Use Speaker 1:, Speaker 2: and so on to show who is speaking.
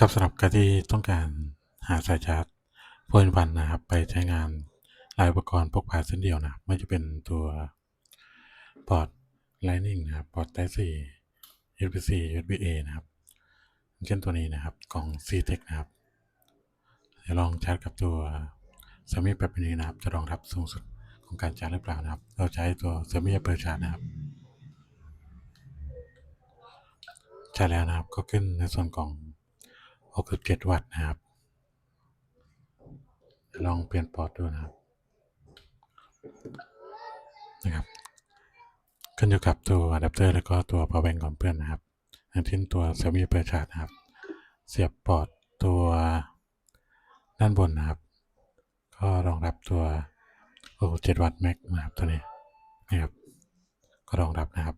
Speaker 1: ครับสำหรับการที่ต้องการหาสายชาร์จโฟนวันนะครับ ไปใช้งานลายอุปกรณ์พกพาเส้นเดียวนะไม่ว่าจะเป็นตัวพอร์ต Lightning นะครับพอร์ต Type C USB-C USB-A นะครับ เช่นตัวนี้นะครับของ C-Tech นะครับเดี๋ยวลองชาร์จกับตัว Xiaomi แบบนี้นะครับ จะรองรับสูงสุดของการชาร์จหรือเปล่านะครับ เราใช้ตัว Xiaomi Apple Charge นะครับใช่แล้วนะครับก็ขึ้นในส่วนของ 67 วัตต์นะครับ ลองเปลี่ยนปอร์ตดูนะครับ นะครับขึ้นอยู่กับตัวอะแดปเตอร์แล้วก็ตัว power bank ของเพื่อนนะครับอย่างเช่นตัว Xiaomi Apple Charge นะครับ เสียบปอร์ตตัวด้านบนนะครับ ก็รองรับตัว67วัตต์แม็กนะครับตัวนี้นะครับ ก็รองรับนะครับ